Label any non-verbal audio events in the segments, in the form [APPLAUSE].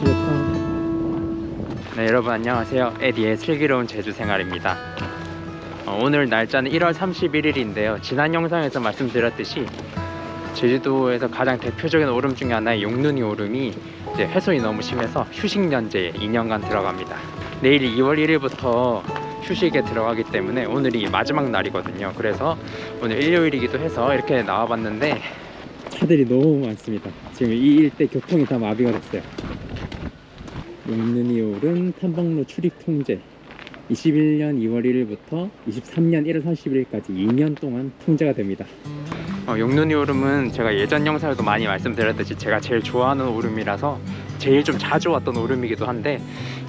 좋다. 네 여러분 안녕하세요. 에디의 슬기로운 제주 생활입니다. 어, 오늘 날짜는 1월 31일인데요. 지난 영상에서 말씀드렸듯이 제주도에서 가장 대표적인 오름 중에 하나의 용눈이 오름이 이제 훼손이 너무 심해서 휴식 연제에 2년간 들어갑니다. 내일 2월 1일부터 휴식에 들어가기 때문에 오늘이 마지막 날이거든요. 그래서 오늘 일요일이기도 해서 이렇게 나와봤는데 차들이 너무 많습니다. 지금 이 일대 교통이 다 마비가 됐어요 용눈이 오른 탐방로 출입 통제 21년 2월 1일부터 23년 1월 31일까지 2년 동안 통제가 됩니다. 어, 용눈이 오름은 제가 예전 영상에도 많이 말씀드렸듯이 제가 제일 좋아하는 오름이라서 제일 좀 자주 왔던 오름이기도 한데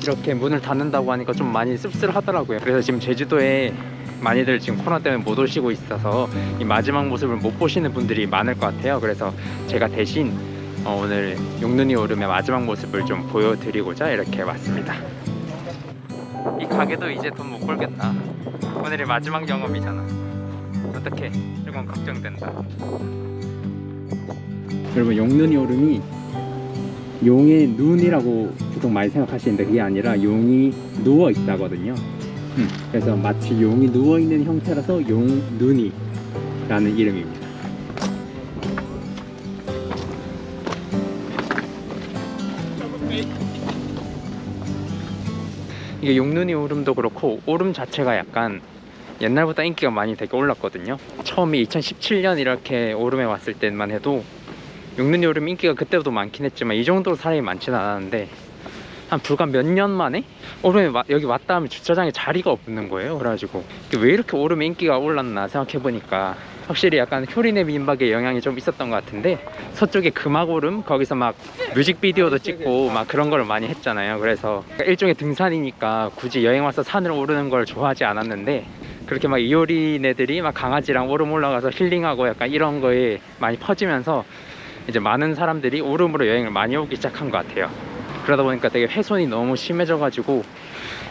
이렇게 문을 닫는다고 하니까 좀 많이 씁쓸하더라고요. 그래서 지금 제주도에 많이들 지금 코로나 때문에 못 오시고 있어서 이 마지막 모습을 못 보시는 분들이 많을 것 같아요. 그래서 제가 대신 어, 오늘 용눈이 오름의 마지막 모습을 좀 보여드리고자 이렇게 왔습니다. 이 가게도 이제 돈 못 벌겠다. 오늘이 마지막 영업이잖아. 어떻게? 조금 걱정된다. 여러분 용눈이 오름이 용의 눈이라고 보통 많이 생각하시는데 그게 아니라 용이 누워 있다거든요. 음, 그래서 마치 용이 누워 있는 형태라서 용눈이라는 이름입니다. 이게 용눈이 오름도 그렇고 오름 자체가 약간 옛날보다 인기가 많이 되게 올랐거든요. 처음에 2017년 이렇게 오름에 왔을 때만 해도 용눈이 오름 인기가 그때도 많긴 했지만 이 정도로 사람이 많지는 않았는데 한 불과 몇 년 만에 오름에 와- 여기 왔다 하면 주차장에 자리가 없는 거예요. 그래가지고 왜 이렇게 오름에 인기가 올랐나 생각해보니까 확실히 약간 효린의 민박의 영향이 좀 있었던 것 같은데 서쪽에 금악오름 거기서 막 뮤직비디오도 찍고 막 그런 걸 많이 했잖아요. 그래서 일종의 등산이니까 굳이 여행 와서 산을 오르는 걸 좋아하지 않았는데 그렇게 막 이효린 애들이 막 강아지랑 오름 올라가서 힐링하고 약간 이런 거에 많이 퍼지면서 이제 많은 사람들이 오름으로 여행을 많이 오기 시작한 것 같아요. 그러다 보니까 되게 훼손이 너무 심해져가지고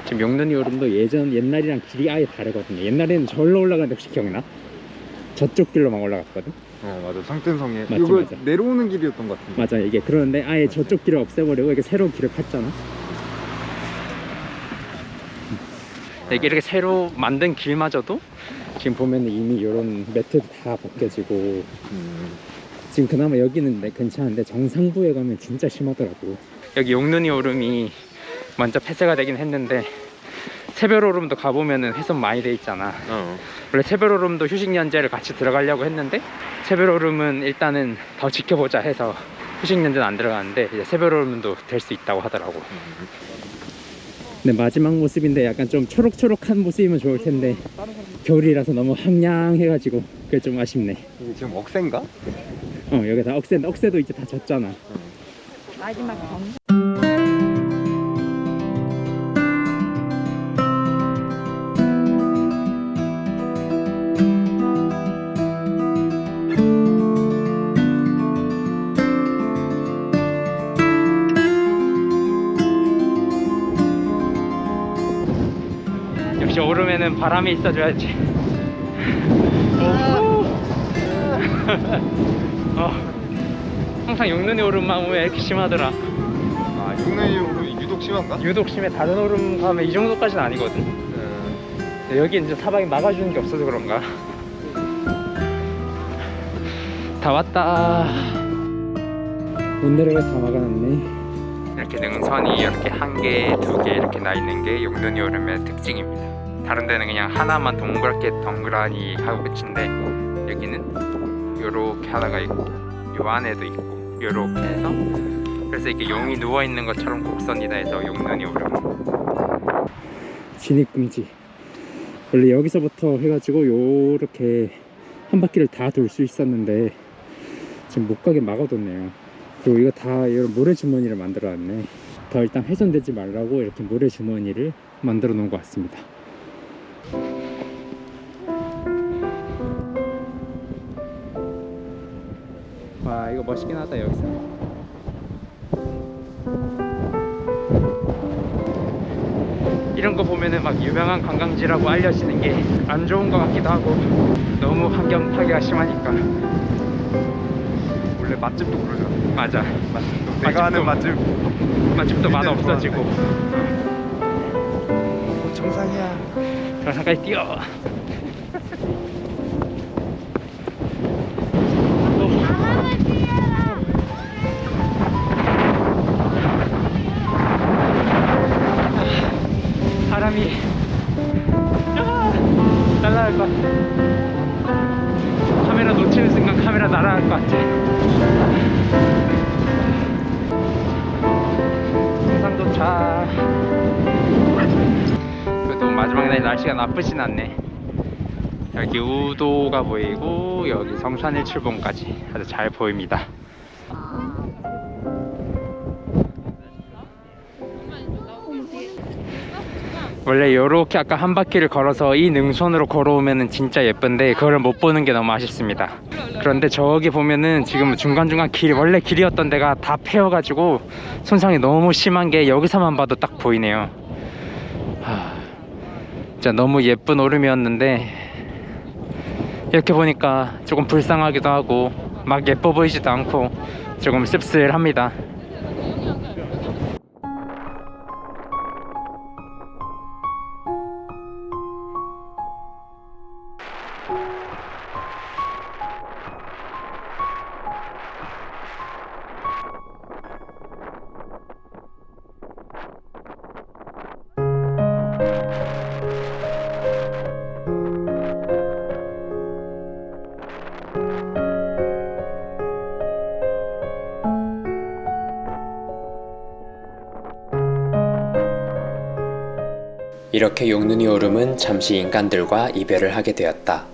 지금 용눈이 오름도 예전 옛날이랑 길이 아예 다르거든요. 옛날에는 절로 올라가는데 혹시 기억나? 저쪽 길로 막 올라갔거든. 어 맞아 상등성에 맞지, 이거 맞아. 내려오는 길이었던 것 같은데 맞아 이게 그런데 아예 저쪽 길을 없애버리고 이렇게 새로운 길을 팠잖아. 이게 이렇게 새로 만든 길마저도 지금 보면 이미 이런 매트도 다 벗겨지고 음, 지금 그나마 여기는 내- 괜찮은데 정상부에 가면 진짜 심하더라고. 여기 용눈이 오름이 먼저 폐쇄가 되긴 했는데 새별 오름도 가보면은 훼손 많이 돼 있잖아. 어. 원래 새별 오름도 휴식 연재를 같이 들어가려고 했는데 새별 오름은 일단은 더 지켜보자 해서 휴식 연재는 안 들어가는데 이제 새별 오름도 될 수 있다고 하더라고. 음. 근데 마지막 모습인데 약간 좀 초록초록한 모습이면 좋을 텐데 겨울이라서 너무 황량해가지고 그게 좀 아쉽네. 이게 지금 억센가? 어 여기 다 억새 억새도 이제 다 졌잖아. 마지막 경 역시 오름에는 바람이 있어줘야지. 어, [LAUGHS] 항상 용눈이 오름만 오면 이렇게 심하더라. 아 육내용으로 유독 심한가? 유독 심해. 다른 오름 가면 이 정도까지는 아니거든. 음, 근데 여기 이제 사방이 막아주는 게 없어서 그런가. 다 왔다. 못 내려가 다 막아놨네. 이렇게 능선이 이렇게 한 개, 두 개 이렇게 나 있는 게 용눈이 오름의 특징입니다. 다른 데는 그냥 하나만 동그랗게 덩그라니 하고 끝인데 여기는 요렇게 하나가 있고 요 안에도 있고 요렇게 해서 그래서 이렇게 용이 누워 있는 것처럼 곡선이다 해서 용눈이 오름. 진입금지. 원래 여기서부터 해가지고 요렇게 한 바퀴를 다 돌 수 있었는데 지금 못 가게 막아뒀네요. 그리고 이거 다 이런 모래 주머니를 만들어 놨네. 더 일단 훼손되지 말라고 이렇게 모래 주머니를 만들어 놓은 것 같습니다. 와 이거 멋있긴 하다 여기서. 이런 거 보면은 막 유명한 관광지라고 알려지는 게 안 좋은 것 같기도 하고 너무 환경 파괴가 심하니까 원래 맛집도 그러잖아. 맞아. 내가 아는 맛집. 맛집도 맛 있는 없어지고. 어, 정상이야. 정상까지 뛰어. 정상 도착. 그래도 마지막 날 날씨가 나쁘진 않네. 여기 우도가 보이고 여기 성산일 출봉까지 아주 잘 보입니다. 원래 이렇게 아까 한 바퀴를 걸어서 이 능선으로 걸어오면은 진짜 예쁜데 그걸 못 보는 게 너무 아쉽습니다. 그런데 저기 보면은 지금 중간중간 길 원래 길이었던 데가 다 패여가지고 손상이 너무 심한 게 여기서만 봐도 딱 보이네요. 하, 진짜 너무 예쁜 오름이었는데 이렇게 보니까 조금 불쌍하기도 하고 막 예뻐 보이지도 않고 조금 씁쓸합니다. 이렇게 용눈이 오름은 잠시 인간들과 이별을 하게 되었다.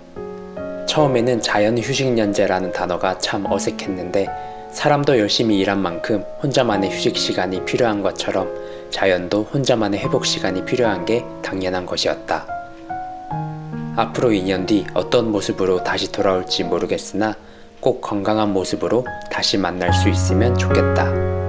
처음에는 자연 휴식연제라는 단어가 참 어색했는데 사람도 열심히 일한 만큼 혼자만의 휴식 시간이 필요한 것처럼 자연도 혼자만의 회복 시간이 필요한 게 당연한 것이었다. 앞으로 2년 뒤 어떤 모습으로 다시 돌아올지 모르겠으나 꼭 건강한 모습으로 다시 만날 수 있으면 좋겠다.